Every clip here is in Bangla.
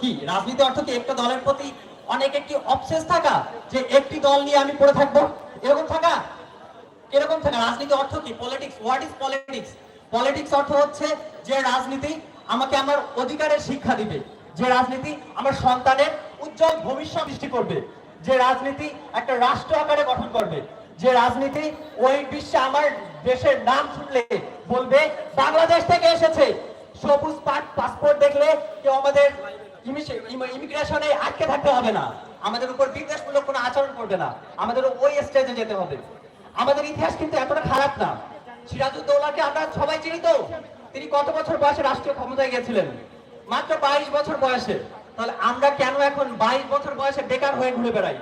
কি? রাজনীতি অর্থ কি? একটা দলের প্রতি অনেক একটি অবসেস থাকা? যে একটি দল নিয়ে আমি পড়ে থাকব? এরকম থাকা? এরকম থাকা। রাজনীতি অর্থ কি? Politics what is politics politics অর্থ হচ্ছে যে রাজনীতি আমাকে আমার অধিকারের শিক্ষা দিবে। যে রাজনীতি আমার সন্তানের উজ্জ্বল ভবিষ্যৎ সৃষ্টি করবে। যে রাজনীতি একটা রাষ্ট্র আকারে গঠন করবে। যে রাজনীতি ওই বিশ্বে আমার দেশের নাম শুনলে বলবে, বাংলাদেশ থেকে এসেছে। সবুজ ইমিগ্রেশনে আটকে থাকতে হবে না। আমাদের উপর বিদ্বেষমূলক কোনো আচরণ করবে না। আমাদের ওই স্টেজে যেতে হবে। আমাদের ইতিহাস কিন্তু এতটা খারাপ না। সিরাজউদ্দৌলাকে আমরা সবাই চিনি তো। তিনি কত বছর বয়সে রাষ্ট্রীয় ক্ষমতায় গিয়েছিলেন? মাত্র বাইশ বছর বয়সে। তাহলে আমরা কেন এখন বাইশ বছর বয়সে বেকার হয়ে ঘুরে বেড়াই?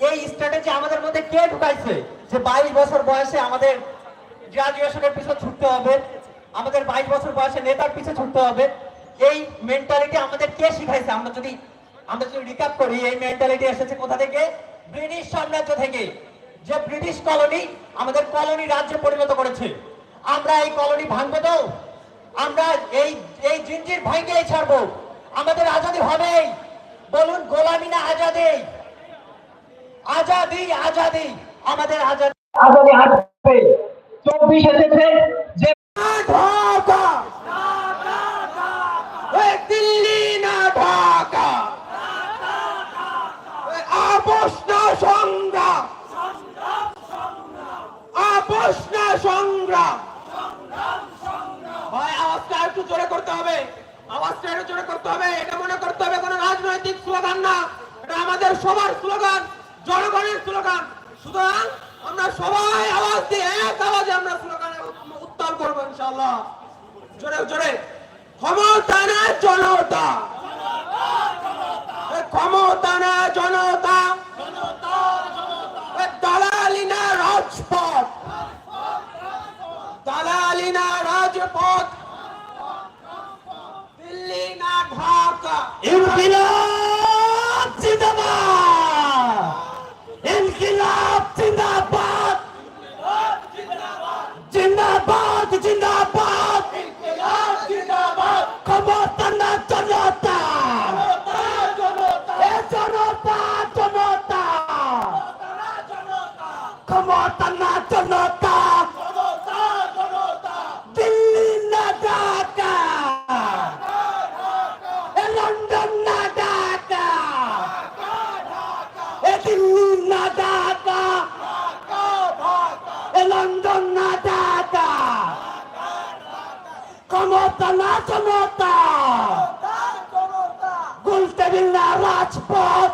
এই স্ট্র্যাটেজি আমাদের মধ্যে কে ঢুকাইছে যে বাইশ বছর বয়সে আমাদের গ্রাজুয়েশনের পিছনে ছুটতে হবে? আমাদের বাইশ বছর বয়সে নেতার পিছনে ছুটতে হবে? এই মেন্টালিটি আমাদের কে শিখাইছে? আমরা যদি আমরা যদি রিকাপ করি এই মেন্টালিটি এসেছে কোথা থেকে? ব্রিটিশ সাম্রাজ্য থেকে। যে ব্রিটিশ কলোনি আমাদের কলোনি রাজ্যে পরিণত করেছে। আমরা এই কলোনি ভাঙবো তো? আমরা এই এই জিঞ্জির ভাঙিয়ে ছাড়বো। আমাদের আজাদি হবেই। বলুন গোলামি না আজাদি? আজাদি আজাদি। আমাদের আজাদি আজাদি আসবে চব্বিশ এসেছে যে ঢাকা ওই দিল্লি না ঢাকা ওই আপোষ না সংগ্রাম আপোষ সংগ্রাম। ভাই, আওয়াজটা একটু জোরে করতে হবে। আওয়াজটা একটু জোরে করতে হবে। এটা মনে করতে হবে কোনো রাজনৈতিক স্লোগান না। এটা আমাদের সবার স্লোগান, জনগণের স্লোগান। সুতরাং আমরা সবাই আওয়াজ দিয়ে এক আওয়াজে আমরা স্লোগানে উত্তর করব ইনশাআল্লাহ। জোরে জোরে। ক্ষমতা না জনতা। ক্ষমতা না জনতা এ দালালি না রাজপথ দালালি না রাজপথ দিল্লি না ঢাকা। ইনকিলাব জিন্দাবাদ। ইনকিলাব জিন্দাবাদ। জিন্দাবাদ জিন্দাবাদ। ক্ষমতা না জনতা। এ জনতা জনতা। ক্ষমতা না জনতা দিল্লি না ঢাকা এ লন্ডন না ঢাকা এ দিল্লি না ঢাকা এ লন্ডন না ঢাকা ক্ষমতা না জনতা গুলটেবিল না রাজপথ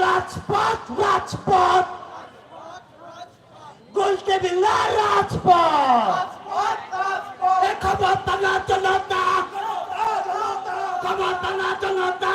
রাজপথ রাজপথ গুলটেবিল না রাজপথ ক্ষমতা না জনতা ক্ষমতা না জনতা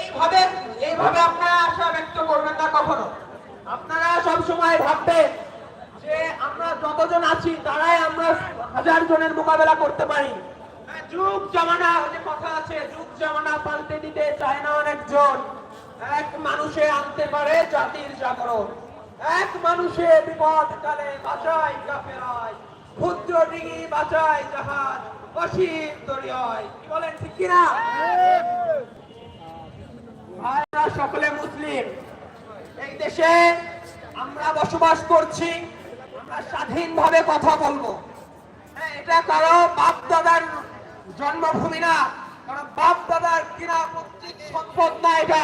এইভাবে এইভাবে আপনারা আশা ব্যক্ত করবেন না কখনো। আপনারা সব সময় ভাববেন যে আমরা যতজন আছি তারাই আমরা হাজার জনের মোকাবেলা করতে পারি। হ্যাঁ, যুগ জামানা যে কথা আছে যুগ জামানা পাল্টে দিতে চায় না অনেকজন। এক মানুষে আনতে পারে জাতির জাগরণ। এক মানুষে বিপদ কালে বাঁচায় কাফেরায় ক্ষুদ্র ডিঙি বাঁচায় জাহাজ অসীম দরিয়ায়। কি বলেন ঠিক কিনা? সকলে মুসলিম। এই দেশে আমরা বসবাস করছি আমরা স্বাধীনভাবে কথা বলব। হ্যাঁ, এটা কারও বাপ দাদার জন্মভূমি না কারও বাপ দাদার কিনা পৈতৃক সম্পদ না এটা।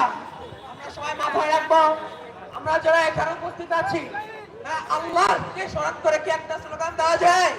আমরা সবাই মাথায় রাখব আমরা যারা এখানে উপস্থিত আছি হ্যাঁ, আল্লাহকে স্মরণ করে কি একটা স্লোগান দেওয়া যায়?